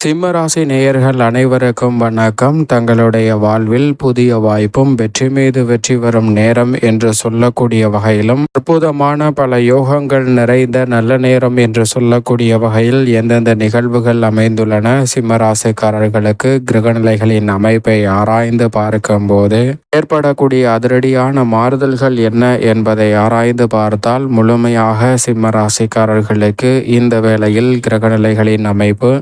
சிம்மராசி நேயர்கள் அனைவருக்கும் வணக்கம். தங்களுடைய வாழ்வில் புதிய வாய்ப்பும் வெற்றி மீது வெற்றி வரும் நேரம் என்று சொல்லக்கூடிய வகையிலும் அற்புதமான பல யோகங்கள் நிறைந்த நல்ல நேரம் என்று சொல்லக்கூடிய வகையில் எந்தெந்த நிகழ்வுகள் அமைந்துள்ளன? சிம்மராசிக்காரர்களுக்கு கிரகநிலைகளின் அமைப்பை ஆராய்ந்து பார்க்கும்போது ஏற்படக்கூடிய அதிரடியான மாறுதல்கள் என்ன என்பதை ஆராய்ந்து பார்த்தால் முழுமையாக சிம்மராசிக்காரர்களுக்கு இந்த வேளையில் கிரகநிலைகளின் அமைப்பு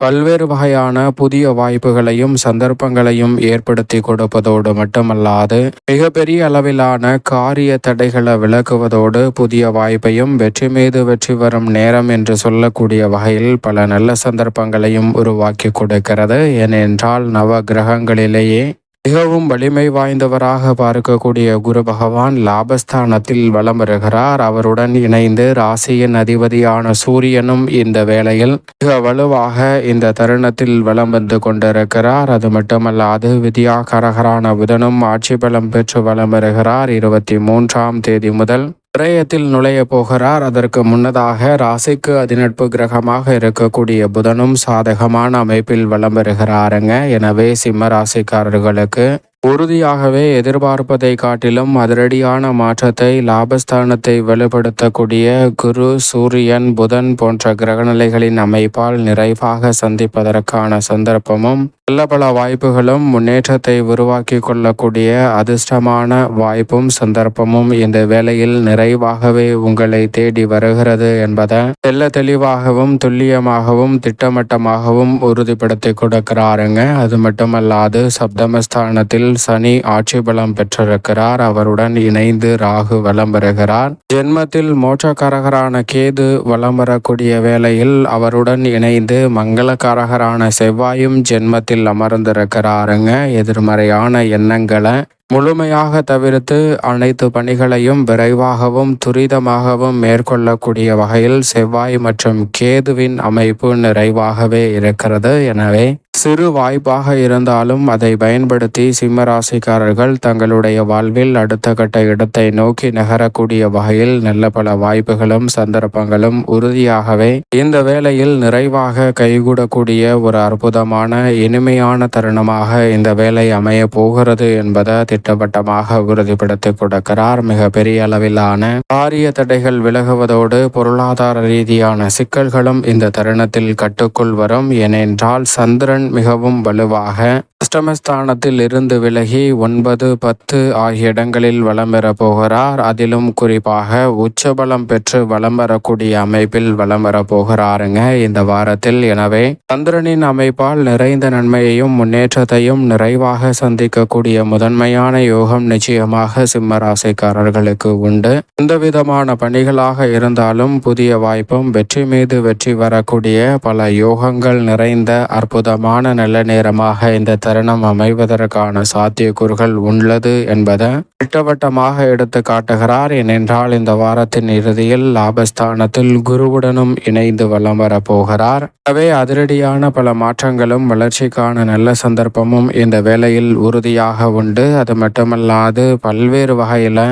பல்வேறு வகையான புதிய வாய்ப்புகளையும் சந்தர்ப்பங்களையும் ஏற்படுத்தி கொடுப்பதோடு மட்டுமல்லாது மிகப்பெரிய அளவிலான காரிய தடைகளை விளக்குவதோடு புதிய வாய்ப்பையும் வெற்றி மீது வெற்றி வரும் நேரம் என்று சொல்லக்கூடிய வகையில் பல நல்ல சந்தர்ப்பங்களையும் உருவாக்கி கொடுக்கிறது. ஏனென்றால் நவ கிரகங்களிலேயே மிகவும் வலிமை வாய்ந்தவராக பார்க்கக்கூடிய குரு பகவான் லாபஸ்தானத்தில் வலம் வருகிறார். அவருடன் இணைந்து ராசியின் அதிபதியான சூரியனும் இந்த வேளையில் மிக வலுவாக இந்த தருணத்தில் வலம் வந்து கொண்டிருக்கிறார். அது மட்டுமல்லாது வித்யாகரகரான புதனும் ஆட்சி பலம் பெற்று வலம் வருகிறார். இருபத்தி மூன்றாம் தேதி முதல் விரயத்தில் நுழைய போகிறார். அதற்கு முன்னதாக ராசிக்கு அதிநட்பு கிரகமாக இருக்கக்கூடிய புதனும் சாதகமான அமைப்பில் வலம் பெறுகிறாருங்க எனவே சிம்ம ராசிக்காரர்களுக்கு உறுதியாகவே எதிர்பார்ப்பதை காட்டிலும் அதிரடியான மாற்றத்தை லாபஸ்தானத்தை வெளிப்படுத்தக்கூடிய குரு சூரியன் புதன் போன்ற கிரகநிலைகளின் அமைப்பால் நிறைவாக சந்திப்பதற்கான சந்தர்ப்பமும் நல்ல பல வாய்ப்புகளும் முன்னேற்றத்தை உருவாக்கி கொள்ளக்கூடிய அதிர்ஷ்டமான வாய்ப்பும் சந்தர்ப்பமும் இந்த வேளையில் நிறைவாகவே உங்களை தேடி வருகிறது என்பதை தெல்ல தெளிவாகவும் துல்லியமாகவும் திட்டமட்டமாகவும் உறுதிப்படுத்தி கொடுக்கிறாருங்க. அது மட்டுமல்லாது சப்தமஸ்தானத்தில் சனி ஆட்சி பலம் பெற்றிருக்கிறார். அவருடன் இணைந்து ராகு வலம் வருகிறார். ஜென்மத்தில் மோட்சக்காரகரான கேது வலம் வரக்கூடிய வேளையில் அவருடன் இணைந்து மங்களக்காரகரான செவ்வாயும் ஜென்மத்தில் அமர்ந்திருக்கிறாருங்க. எதிர்மறையான எண்ணங்களை முழுமையாக தவிர்த்து அனைத்து பணிகளையும் விரைவாகவும் துரிதமாகவும் மேற்கொள்ளக்கூடிய வகையில் செவ்வாய் மற்றும் கேதுவின் அமைப்பு நிறைவாகவே இருக்கிறது. எனவே சிறு வாய்ப்பாக இருந்தாலும் அதை பயன்படுத்தி சிம்மராசிக்காரர்கள் தங்களுடைய வாழ்வில் அடுத்த கட்ட இடத்தை நோக்கி நகரக்கூடிய வகையில் நல்ல பல வாய்ப்புகளும் சந்தர்ப்பங்களும் உறுதியாகவே இந்த வேளையில் நிறைவாக கைகூடக்கூடிய ஒரு அற்புதமான இனிமையான தருணமாக இந்த வேலை அமைய போகிறது என்பதை திட்டவட்டமாக உறுதிப்படுத்தி கொடுக்கிறார். மிக பெரிய அளவிலான காரிய தடைகள் விலகுவதோடு பொருளாதார ரீதியான சிக்கல்களும் இந்த தருணத்தில் கட்டுக்குள் வரும். ஏனென்றால் சந்திரன் மிகவும் வலுவாக அஷ்டமஸ்தானத்தில் இருந்து விலகி ஒன்பது பத்து ஆகிய இடங்களில் வலம் பெற போகிறார். அதிலும் குறிப்பாக உச்சபலம் பெற்று வலம் வரக்கூடிய அமைப்பில் வலம் வர போகிறாருங்க. இந்த வாரத்தில் எனவே சந்திரனின் அமைப்பால் நிறைந்த நன்மையையும் முன்னேற்றத்தையும் நிறைவாக சந்திக்கக்கூடிய முதன்மையான யோகம் நிச்சயமாக சிம்ம ராசிக்காரர்களுக்கு உண்டு. எந்த விதமான பணிகளாக இருந்தாலும் புதிய வாய்ப்பும் வெற்றி மீது வெற்றி வரக்கூடிய பல யோகங்கள் நிறைந்த அற்புதமான நல்ல நேரமாக இந்த தருணம் அமைவதற்கான சாத்தியக்கூறுகள் உள்ளது என்பதை திட்டவட்டமாக எடுத்து காட்டுகிறார். ஏனென்றால் இந்த வாரத்தின் இறுதியில் லாபஸ்தானத்தில் குருவுடனும் இணைந்து வலம் வரப்போகிறார் எனவே அதிரடியான பல மாற்றங்களும் வளர்ச்சிக்கான நல்ல சந்தர்ப்பமும் இந்த வேளையில் உறுதியாக உண்டு. அது மட்டுமல்லாது பல்வேறு வகையில்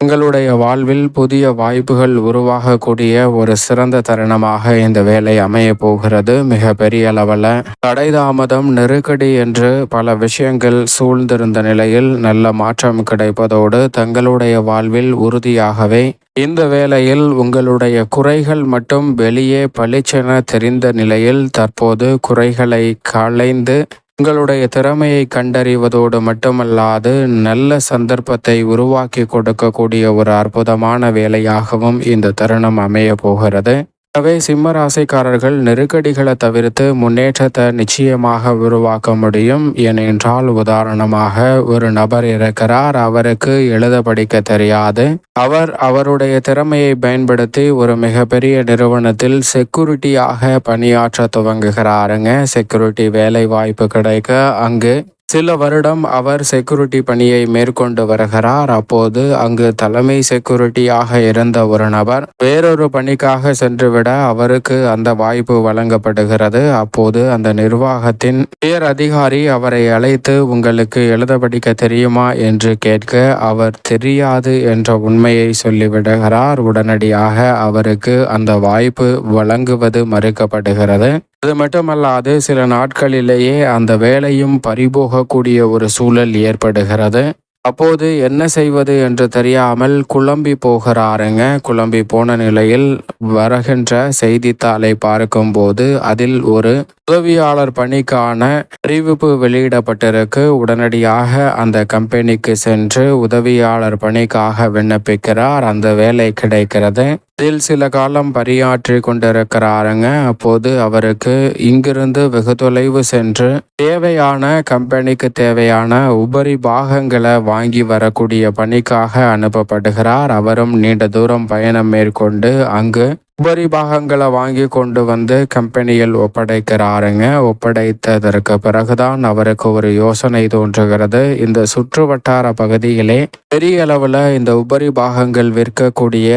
உங்களுடைய வாழ்வில் புதிய வாய்ப்புகள் உருவாகக்கூடிய ஒரு சிறந்த தருணமாக இந்த வேலை அமைய போகிறது. மிக பெரிய அளவில் தடை தாமதம் நெருக்கடி என்று பல விஷயங்கள் சூழ்ந்திருந்த நிலையில் நல்ல மாற்றம் கிடைப்பதோடு தங்களுடைய வாழ்வில் உறுதியாகவே இந்த வேளையில் உங்களுடைய குறைகள் மட்டும் வெளியே பளிச்சென தெரிந்த நிலையில் தற்போது குறைகளை களைந்து உங்களுடைய திறமையை கண்டறிவதோடு மட்டுமல்லாது நல்ல சந்தர்ப்பத்தை உருவாக்கி கொடுக்கக்கூடிய ஒரு அற்புதமான வேலையாகவும் இந்த தருணம் அமைய போகிறது. எனவே சிம்ம ராசிக்காரர்கள் நெருக்கடிகளை தவிர்த்து முன்னேற்றத்தை நிச்சயமாக உருவாக்க முடியும். ஏனென்றால் உதாரணமாக ஒரு நபர் இருக்கிறார் அவருக்கு எழுத படிக்க தெரியாது. அவர் அவருடைய திறமையை பயன்படுத்தி ஒரு மிகப்பெரிய நிறுவனத்தில் செக்யூரிட்டியாக பணியாற்ற துவங்குகிறாருங்க. செக்யூரிட்டி வேலை வாய்ப்பு கிடைக்க அங்கு சில வருடம் அவர் செக்யூரிட்டி பணியை மேற்கொண்டு வருகிறார். அப்போது அங்கு தலைமை செக்யூரிட்டியாக இருந்த ஒரு நபர் வேறொரு பணிக்காக சென்றுவிட அவருக்கு அந்த வாய்ப்பு வழங்கப்படுகிறது. அப்போது அந்த நிர்வாகத்தின் உயர் அதிகாரி அவரை அழைத்து உங்களுக்கு எழுத படிக்க தெரியுமா? என்று கேட்க அவர் தெரியாது என்ற உண்மையை சொல்லிவிடுகிறார். உடனடியாக அவருக்கு அந்த வாய்ப்பு வழங்குவது மறுக்கப்படுகிறது. அது மட்டுமல்லாது சில நாட்களிலேயே அந்த வேலையும் பறிபோகக்கூடிய ஒரு சூழல் ஏற்படுகிறது. அப்போது என்ன செய்வது என்று தெரியாமல் குழம்பி போகிறாருங்க. குழம்பி போன நிலையில் வருகின்ற செய்தித்தாளை பார்க்கும்போது அதில் ஒரு உதவியாளர் பணிக்கான அறிவிப்பு வெளியிடப்பட்டிருக்கு. உடனடியாக அந்த கம்பெனிக்கு சென்று உதவியாளர் பணிக்காக விண்ணப்பிக்கிறார். அந்த வேலை கிடைக்கிறது. இதில் சில காலம் பணியாற்றி கொண்டிருக்கிறாருங்க. அப்போது அவருக்கு இங்கிருந்து வெகு தொலைவு சென்று தேவையான கம்பெனிக்கு தேவையான உபரி பாகங்களை வாங்கி வரக்கூடிய பணிக்காக அனுப்பப்படுகிறார். அவரும் நீண்ட தூரம் பயணம் மேற்கொண்டு அங்கு உபரி பாகங்களை வாங்கி கொண்டு வந்து கம்பெனியில் ஒப்படைக்கிறாருங்க. ஒப்படைத்ததற்கு பிறகுதான் அவருக்கு ஒரு யோசனை தோன்றுகிறது. இந்த சுற்று வட்டார பகுதியிலே பெரிய அளவில் இந்த உபரி பாகங்கள் விற்கக்கூடிய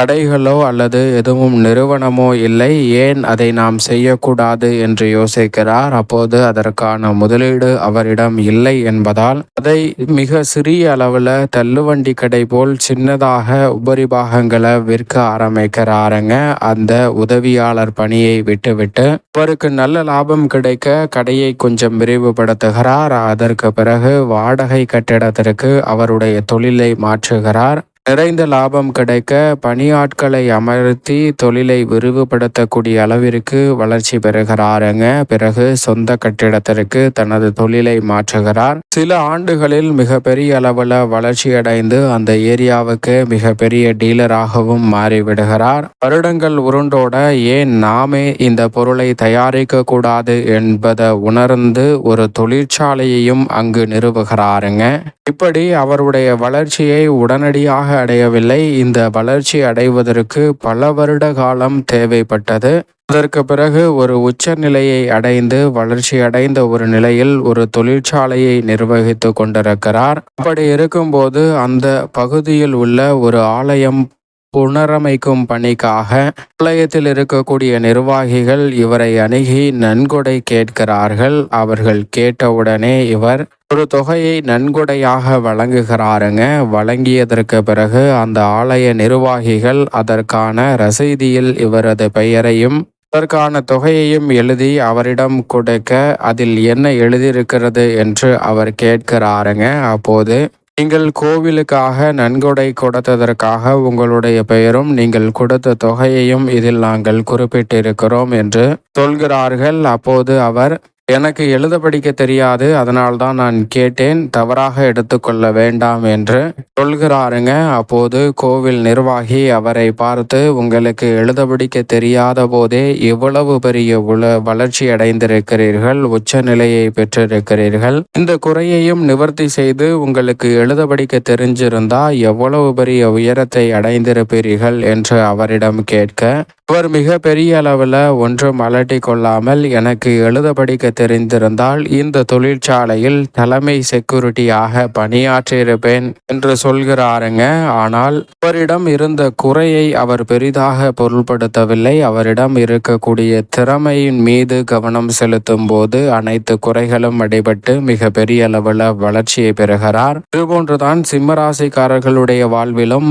கடைகளோ அல்லது எதுவும் நிறுவனமோ இல்லை. ஏன் அதை நாம் செய்யக்கூடாது என்று யோசிக்கிறார். அப்போது அதற்கான முதலீடு அவரிடம் இல்லை என்பதால் அதை மிக சிறிய அளவில் தள்ளுவண்டி கடை போல் சின்னதாக உபரி பாகங்களை விற்க ஆரம்பிக்கிறாருங்க. அந்த உதவியாளர் பணியை விட்டுவிட்டு அவருக்கு நல்ல லாபம் கிடைக்க கடையை கொஞ்சம் விரிவுபடுத்துகிறார். அதற்கு பிறகு வாடகை கட்டிடத்திற்கு அவருடைய தொழிலை மாற்றுகிறார். நிறைந்த லாபம் கிடைக்க பணியாட்களை அமர்த்தி தொழிலை விரிவுபடுத்தக்கூடிய அளவிற்கு வளர்ச்சி பெறுகிறாருங்க. பிறகு சொந்த கட்டிடத்திற்கு தனது தொழிலை மாற்றுகிறார். சில ஆண்டுகளில் மிகப்பெரிய அளவில் வளர்ச்சி அடைந்து அந்த ஏரியாவுக்கு மிகப்பெரிய டீலராகவும் மாறிவிடுகிறார். வருடங்கள் உருண்டோட ஏன் நாமே இந்த பொருளை தயாரிக்க கூடாது என்பதை உணர்ந்து ஒரு தொழிற்சாலையையும் அங்கு நிறுவுகிறாருங்க. இப்படி அவருடைய வளர்ச்சியை உடனடியாக அடையவில்லை. இந்த வளர்ச்சி அடைவதற்கு பல வருட காலம் தேவைப்பட்டது. அதற்கு பிறகு ஒரு உச்ச நிலையை அடைந்து வளர்ச்சி அடைந்த ஒரு நிலையில் ஒரு தொழிற்சாலையை நிர்வகித்து கொண்டிருக்கிறார். அப்படி இருக்கும்போது அந்த பகுதியில் உள்ள ஒரு ஆலயம் புனரமைக்கும் பணிக்காக ஆலயத்தில் இருக்கக்கூடிய நிர்வாகிகள் இவரை அணுகி நன்கொடை கேட்கிறார்கள். அவர்கள் கேட்டவுடனே இவர் ஒரு தொகையை நன்கொடையாக வழங்குகிறாருங்க. வழங்கியதற்கு பிறகு அந்த ஆலய நிர்வாகிகள் அதற்கான ரசீதியில் இவரது பெயரையும் அதற்கான தொகையையும் எழுதி அவரிடம் கொடுக்க அதில் என்ன எழுதியிருக்கிறது என்று அவர் கேட்கிறாருங்க. அப்போது நீங்கள் கோவிலுக்காக நன்கொடை கொடுத்ததற்காக உங்களுடைய பெயரும் நீங்கள் கொடுத்த தொகையையும் இதில் நாங்கள் குறிப்பிட்டிருக்கிறோம் என்று சொல்கிறார்கள். அப்போது அவர் எனக்கு எழுத படிக்க தெரியாது அதனால் தான் நான் கேட்டேன் தவறாக எடுத்துக்கொள்ள வேண்டாம் என்று சொல்கிறாருங்க. அப்போது கோவில் நிர்வாகி அவரை பார்த்து உங்களுக்கு எழுத படிக்க தெரியாத போதே இவ்வளவு பெரிய உல வளர்ச்சி அடைந்திருக்கிறீர்கள் உச்ச நிலையை பெற்றிருக்கிறீர்கள். இந்த குறையையும் நிவர்த்தி செய்து உங்களுக்கு எழுத படிக்க தெரிஞ்சிருந்தா எவ்வளவு பெரிய உயரத்தை அடைந்திருப்பீர்கள் என்று அவரிடம் கேட்க அவர் மிக பெரிய அளவில் ஒன்றும் அலட்டி கொள்ளாமல் எனக்கு எழுத படிக்க தெரிந்திருந்தால் இந்த தொழிற்சாலையில் தலைமை செக்யூரிட்டியாக பணியாற்றியிருப்பேன் என்று சொல்கிறாருங்க. ஆனால் அவரிடம் இருந்த குறையை அவர் பெரிதாக பொருள்படுத்தவில்லை. அவரிடம் இருக்கக்கூடிய திறமையின் மீது கவனம் செலுத்தும் போது அனைத்து குறைகளும் அடைபட்டு மிக பெரிய அளவில் வளர்ச்சியை பெறுகிறார். இதுபோன்றுதான் சிம்மராசிக்காரர்களுடைய வாழ்விலும்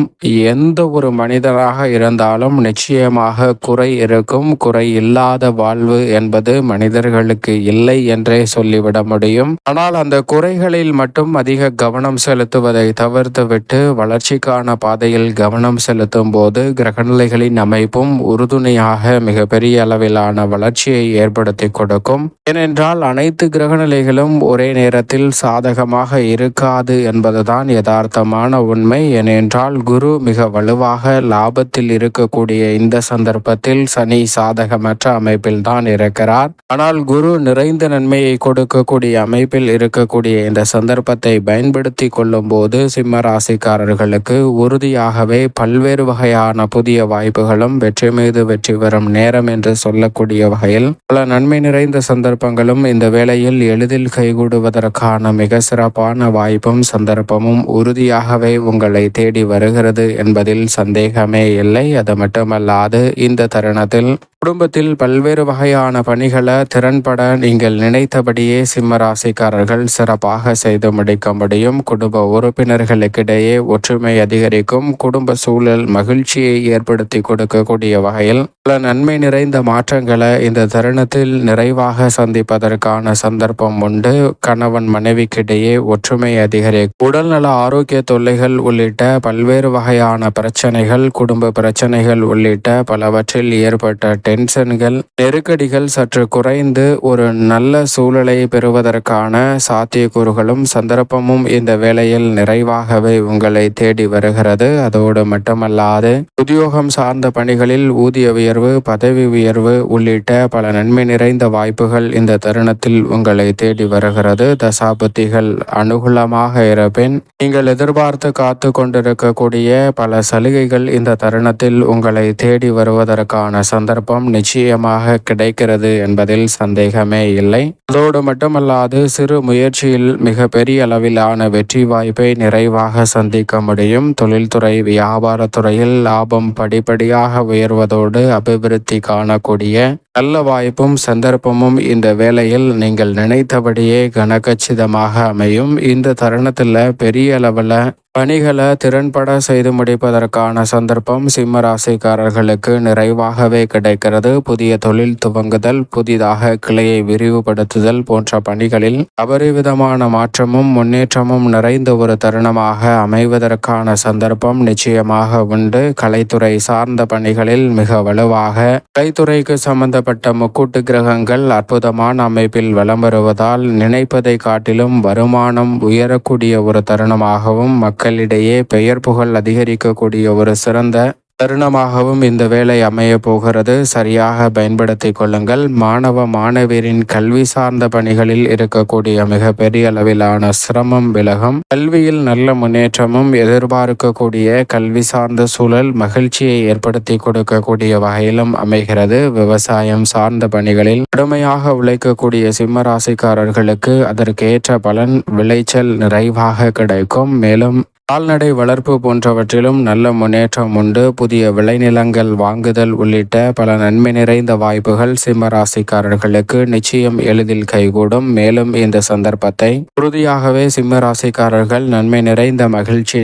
எந்த ஒரு மனிதராக இருந்தாலும் நிச்சயமாக குறை இருக்கும். குறை இல்லாத வாழ்வு என்பது மனிதர்களுக்கு இல்லை என்றே சொல்லிவிட முடியும். ஆனால் அந்த குறைகளில் மட்டும் அதிக கவனம் செலுத்துவதை தவிர்த்துவிட்டு வளர்ச்சிக்கான பாதையில் கவனம் செலுத்தும் போது கிரகநிலைகளின் அமைப்பும் உறுதுணையாக மிகப்பெரிய அளவிலான வளர்ச்சியை ஏற்படுத்தி கொடுக்கும். ஏனென்றால் அனைத்து கிரகநிலைகளும் ஒரே நேரத்தில் சாதகமாக இருக்காது என்பதுதான் யதார்த்தமான உண்மை. ஏனென்றால் குரு மிக வலுவாக லாபத்தில் இருக்கக்கூடிய இந்த சந்தர்ப்பத்தில் சனி சாதகமற்ற அமைப்பில் தான் இருக்கிறார். ஆனால் குரு நிறை நிறைந்த நன்மையை கொடுக்கக்கூடிய அமைப்பில் இருக்கக்கூடிய இந்த சந்தர்ப்பத்தை பயன்படுத்தி கொள்ளும் போது சிம்ம ராசிக்காரர்களுக்கு உறுதியாகவே பல்வேறு வகையான புதிய வாய்ப்புகளும் வெற்றி மீது வெற்றி வரும் நேரம் என்று சொல்லக்கூடிய வகையில் பல நன்மை நிறைந்த சந்தர்ப்பங்களும் இந்த வேளையில் எளிதில் கைகூடுவதற்கான மிக சிறப்பான வாய்ப்பும் சந்தர்ப்பமும் உறுதியாகவே உங்களை தேடி வருகிறது என்பதில் சந்தேகமே இல்லை. அது மட்டுமல்லாது இந்த தருணத்தில் குடும்பத்தில் பல்வேறு வகையான பணிகளை திறன்பட நீங்கள் நீங்கள் நினைத்தபடியே சிம்ம ராசிக்காரர்கள் சிறப்பாக செய்து முடிக்க முடியும் குடும்ப உறுப்பினர்களுக்கிடையே ஒற்றுமை அதிகரிக்கும் குடும்ப சூழல் மகிழ்ச்சியை ஏற்படுத்தி கொடுக்கக்கூடிய வகையில் பல நன்மை நிறைந்த மாற்றங்களை இந்த தருணத்தில் நிறைவாக சந்திப்பதற்கான சந்தர்ப்பம் உண்டு. கணவன் மனைவிக்கிடையே ஒற்றுமை அதிகரிக்கும். உடல்நல ஆரோக்கிய தொல்லைகள் உள்ளிட்ட பல்வேறு வகையான பிரச்சனைகள் குடும்ப பிரச்சனைகள் உள்ளிட்ட பலவற்றில் ஏற்பட்ட டென்ஷன்கள் நெருக்கடிகள் சற்று குறைந்து ஒரு நல்ல சூழலை பெறுவதற்கான சாத்தியக்கூறுகளும் சந்தர்ப்பமும் இந்த வேளையில் நிறைவாகவே உங்களை தேடி வருகிறது. அதோடு மட்டுமல்லாது உத்தியோகம் சார்ந்த பணிகளில் ஊதிய உயர்வு பதவி உயர்வு உள்ளிட்ட பல நன்மை நிறைந்த வாய்ப்புகள் இந்த தருணத்தில் உங்களை தேடி வருகிறது. தசாபுத்திகள் அனுகூலமாக இருப்பின் நீங்கள் எதிர்பார்த்து காத்து கொண்டிருக்கக்கூடிய பல சலுகைகள் இந்த தருணத்தில் உங்களை தேடி வருவதற்கான சந்தர்ப்பம் நிச்சயமாக கிடைக்கிறது என்பதில் சந்தேகமே இல்லை. அதோடு மட்டுமல்லாது சிறு முயற்சியில் மிக பெரிய அளவிலான வெற்றி வாய்ப்பை நிறைவாக சந்திக்க முடியும். தொழில்துறை வியாபாரத்துறையில் லாபம் படிப்படியாக உயர்வதோடு அபிவிருத்தி காணக்கூடிய நல்ல வாய்ப்பும் சந்தர்ப்பமும் இந்த வேளையில் நீங்கள் நினைத்தபடியே கனகச்சிதமாக அமையும். இந்த தருணத்தில் பெரிய அளவில் பணிகளை திறன்பட செய்து முடிப்பதற்கான சந்தர்ப்பம் சிம்ம ராசிக்காரர்களுக்கு நிறைவாகவே கிடைக்கிறது. புதிய தொழில் துவங்குதல் புதிதாக கிளையை விரிவுபடுத்துதல் போன்ற பணிகளில் அபரிவிதமான மாற்றமும் முன்னேற்றமும் நிறைந்த ஒரு தருணமாக அமைவதற்கான சந்தர்ப்பம் நிச்சயமாக உண்டு. கலைத்துறை சார்ந்த பணிகளில் மிக வலுவாக கலைத்துறைக்கு சம்பந்தப்பட்ட முக்கூட்டு கிரகங்கள் அற்புதமான அமைப்பில் வலம் வருவதால் நினைப்பதை காட்டிலும் வருமானம் உயரக்கூடிய ஒரு தருணமாகவும் மக்களிடையே பெயர் புகழ் அதிகரிக்கக்கூடிய ஒரு சிறந்த தருணமாகவும் இந்த வேலை அமைய போகிறது. சரியாக பயன்படுத்தி கொள்ளுங்கள். மாணவ மாணவியரின் கல்வி சார்ந்த பணிகளில் இருக்கக்கூடிய மிக பெரிய அளவிலான சிரமம் விலகும். கல்வியில் நல்ல முன்னேற்றமும் எதிர்பார்க்கக்கூடிய கல்வி சார்ந்த சூழல் மகிழ்ச்சியை ஏற்படுத்தி கொடுக்கக்கூடிய வகையிலும் அமைகிறது. விவசாயம் சார்ந்த பணிகளில் கடுமையாக உழைக்கக்கூடிய சிம்ம ராசிக்காரர்களுக்கு அதற்கேற்ற பலன் விளைச்சல் நிறைவாக கிடைக்கும். மேலும் கால்நடை வளர்ப்பு போன்றவற்றிலும் நல்ல முன்னேற்றம் உண்டு. புதிய விளைநிலங்கள் வாங்குதல் உள்ளிட்ட பல நன்மை நிறைந்த வாய்ப்புகள் சிம்ம ராசிக்காரர்களுக்கு நிச்சயம் எளிதில் கைகூடும். மேலும் இந்த சந்தர்ப்பத்தை உறுதியாகவே சிம்ம ராசிக்காரர்கள் நன்மை நிறைந்த மகிழ்ச்சி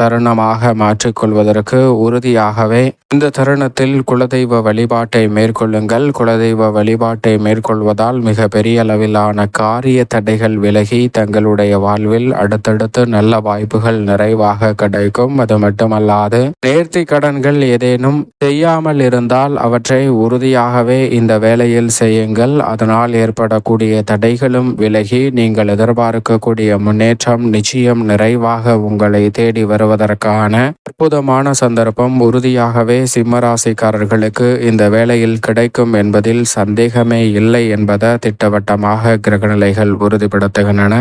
தருணமாக மாற்றிக்கொள்வதற்கு உறுதியாகவே இந்த தருணத்தில் குலதெய்வ வழிபாட்டை மேற்கொள்ளுங்கள். குலதெய்வ வழிபாட்டை மேற்கொள்வதால் மிக பெரிய அளவிலான காரிய தடைகள் விலகி தங்களுடைய வாழ்வில் அடுத்தடுத்து நல்ல வாய்ப்புகள் வாய்ப்புகள் நிறைவாக கிடைக்கும். அது மட்டுமல்லாது நேர்த்தி கடன்கள் ஏதேனும் செய்யாமல் இருந்தால் அவற்றை உறுதியாகவே இந்த வேலையில் செய்யுங்கள். அதனால் ஏற்படக்கூடிய தடைகளும் விலகி நீங்கள் எதிர்பார்க்கக்கூடிய முன்னேற்றம் நிச்சயம் நிறைவாக உங்களை தேடி வருவதற்கான அற்புதமான சந்தர்ப்பம். உறுதியாகவே சிம்மராசிக்காரர்களுக்கு இந்த வேலையில் கிடைக்கும் என்பதில் சந்தேகமே இல்லை என்பதை திட்டவட்டமாக கிரகநிலைகள் உறுதிப்படுத்துகின்றன.